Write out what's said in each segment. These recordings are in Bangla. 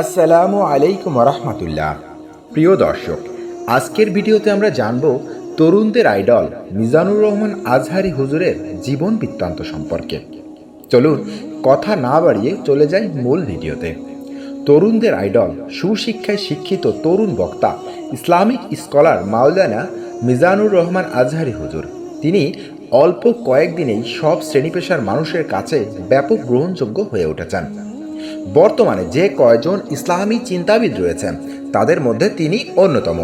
আসসালামু আলাইকুম রহমতুল্লাহ প্রিয় দর্শক, আজকের ভিডিওতে আমরা জানব তরুণদের আইডল মিজানুর রহমান আজহারি হুজুরের জীবন বৃত্তান্ত সম্পর্কে। চলুন, কথা না বাড়িয়ে চলে যাই মূল ভিডিওতে। তরুণদের আইডল সুশিক্ষায় শিক্ষিত তরুণ বক্তা, ইসলামিক স্কলার মাওলানা মিজানুর রহমান আজহারি হুজুর। তিনি অল্প কয়েকদিনেই সব শ্রেণি পেশার মানুষের কাছে ব্যাপক গ্রহণযোগ্য হয়ে উঠেছেন। বর্তমানে যে কয়জন ইসলামী চিন্তাবিদ রয়েছেন তাদের মধ্যে তিনি অন্যতম।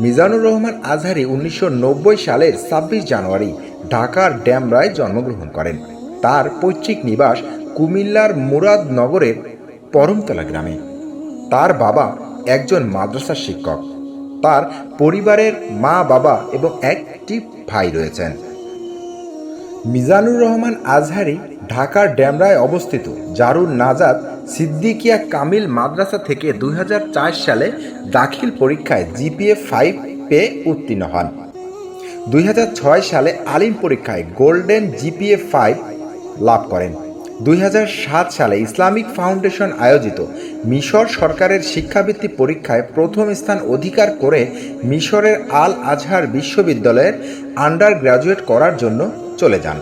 মিজানুর রহমান আজহারি উনিশশো নব্বই সালের ছাব্বিশ জানুয়ারি ঢাকার ড্যামরায় জন্মগ্রহণ করেন। তার পৈতৃক নিবাস কুমিল্লার মুরাদনগরের পরমতলা গ্রামে। তার বাবা একজন মাদ্রাসার শিক্ষক। তার পরিবারের মা বাবা এবং একটি ভাই রয়েছেন। মিজানুর রহমান আজহারি ঢাকার ড্যামরায় অবস্থিত। জারুল নাজাদ সিদ্দিকিয়া কামিল মাদ্রাসা থেকে দুই হাজার চার সালে দাখিল পরীক্ষায় জিপিএ ফাইভ পেয়ে উত্তীর্ণ হন। দুই হাজার ছয় সালে আলিম পরীক্ষায় গোল্ডেন জিপিএ ফাইভ লাভ করেন। দুই হাজার সাত সালে ইসলামিক ফাউন্ডেশন আয়োজিত মিশর সরকারের শিক্ষাবৃত্তি পরীক্ষায় প্রথম স্থান অধিকার করে মিশরের আল আজহার বিশ্ববিদ্যালয়ের আন্ডার গ্র্যাজুয়েট করার জন্য চলে যান।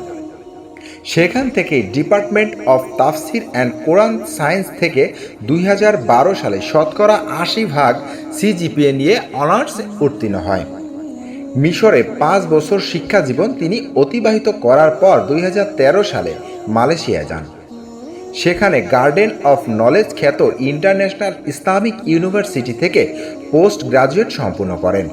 সেখান থেকে ডিপার্টমেন্ট অফ তাফসির অ্যান্ড কোরআন সায়েন্স থেকে দুই হাজার বারো সালে শতকরা আশি ভাগ সিজিপিএ নিয়ে অনার্স উত্তীর্ণ হয়। মিশরে পাঁচ বছর শিক্ষা জীবন তিনি অতিবাহিত করার পর দুই হাজার তেরো সালে মালয়েশিয়া যান। সেখানে গার্ডেন অফ নলেজ খ্যাত ইন্টারন্যাশনাল ইসলামিক ইউনিভার্সিটি থেকে পোস্ট গ্রাজুয়েট সম্পূর্ণ করেন।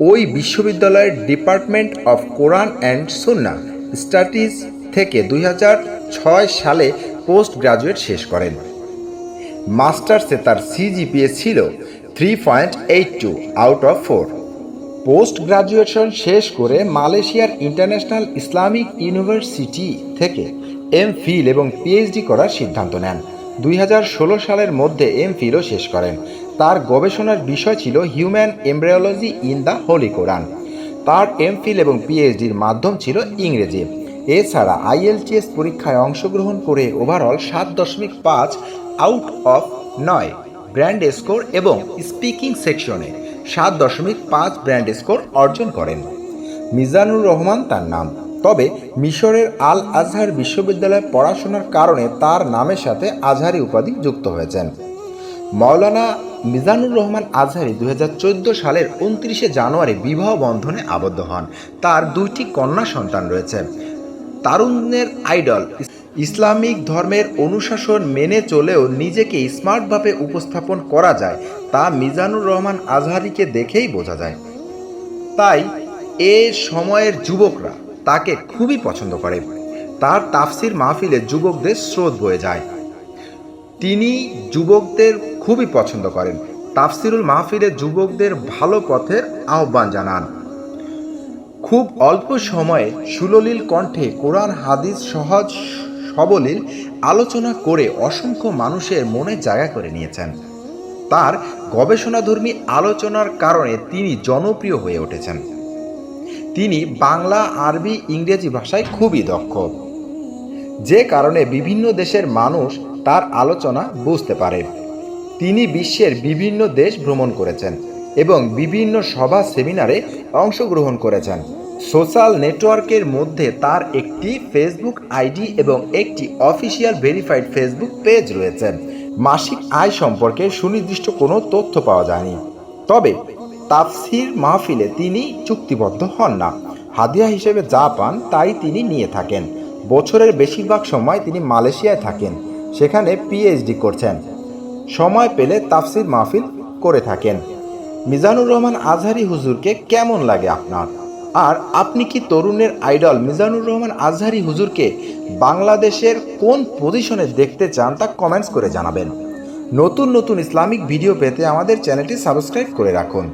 ওই বিশ্ববিদ্যালয়ের department of Quran and Sunnah studies থেকে দুই হাজার ছয় সালে পোস্ট গ্রাজুয়েট শেষ করেন। মাস্টার্সে তার সিজিপিএ ছিল three point eight two out of four. Post graduation শেষ করে মালয়েশিয়ার ইন্টারন্যাশনাল ইসলামিক ইউনিভার্সিটি থেকে এম ফিল এবং পিএইচডি করার সিদ্ধান্ত নেন। দুই হাজার ষোলো সালের মধ্যে এম ফিলও শেষ করেন। তার গবেষণার বিষয় ছিল human embryology in the holy Quran তার এমফিল এবং পিএইচডির মাধ্যম ছিল ইংরেজি। এছাড়া আইএলটিএস পরীক্ষায় অংশগ্রহণ করে ওভারঅল সাত দশমিক পাঁচ আউট অফ নয় ব্র্যান্ড স্কোর এবং স্পিকিং সেকশনে সাত দশমিক পাঁচ ব্র্যান্ড স্কোর অর্জন করেন। মিজানুর রহমান তার নাম। তবে মিশরের আল আজহার বিশ্ববিদ্যালয়ে পড়াশোনার কারণে তার নামের সাথে আজহারি উপাধি যুক্ত হয়েছেন। মাওলানা মিজানুর রহমান আজহারি দু হাজার চৌদ্দ সালের উনত্রিশে জানুয়ারি বিবাহ বন্ধনে আবদ্ধ হন। তার দুইটি কন্যা সন্তান রয়েছে। তারুণ্যের আইডল ইসলামিক ধর্মের অনুশাসন মেনে চলেও নিজেকে স্মার্টভাবে উপস্থাপন করা যায়, তা মিজানুর রহমান আজহারিকে দেখেই বোঝা যায়। তাই এ সময়ের যুবকরা তাকে খুবই পছন্দ করে। তার তাফসির মাহফিলে যুবকদের স্রোত বয়ে যায়। তিনি যুবকদের খুবই পছন্দ করেন। তাফসিরুল মাহফিলে যুবকদের ভালো পথের আহ্বান জানান। খুব অল্প সময়ে সুললীল কণ্ঠে কোরআন, হাদিস, সহজ সবলীল আলোচনা করে অসংখ্য মানুষের মনে জায়গা করে নিয়েছেন। তার গবেষণাধর্মী আলোচনার কারণে তিনি জনপ্রিয় হয়ে উঠেছেন। তিনি বাংলা, আরবি, ইংরেজি ভাষায় খুবই দক্ষ। যে কারণে বিভিন্ন দেশের মানুষ তার আলোচনা বুঝতে পারে। তিনি বিশ্বের বিভিন্ন দেশ ভ্রমণ করেছেন এবং বিভিন্ন সভা সেমিনারে অংশগ্রহণ করেছেন। সোশ্যাল নেটওয়ার্কের মধ্যে তার একটি ফেসবুক আইডি এবং একটি অফিসিয়াল ভেরিফাইড ফেসবুক পেজ রয়েছে। মাসিক আয় সম্পর্কে সুনির্দিষ্ট কোনো তথ্য পাওয়া যায়নি। তবে তাফসির মাহফিলে তিনি চুক্তিবদ্ধ হন না। হাদিয়া হিসেবে যা পান তাই তিনি নিয়ে থাকেন। বছরের বেশিরভাগ সময় তিনি মালয়েশিয়ায় থাকেন। সেখানে পিএইচডি করছেন। সময় পেলে তাফসির মাহফিল করে থাকেন। মিজানুর রহমান আজহারি হুজুরকে কেমন লাগে আপনার? আর আপনি কি তরুণের আইডল মিজানুর রহমান আজহারি হুজুরকে বাংলাদেশের কোন পজিশনে দেখতে চান তা কমেন্টস করে জানাবেন। নতুন নতুন ইসলামিক ভিডিও পেতে আমাদের চ্যানেলটি সাবস্ক্রাইব করে রাখুন।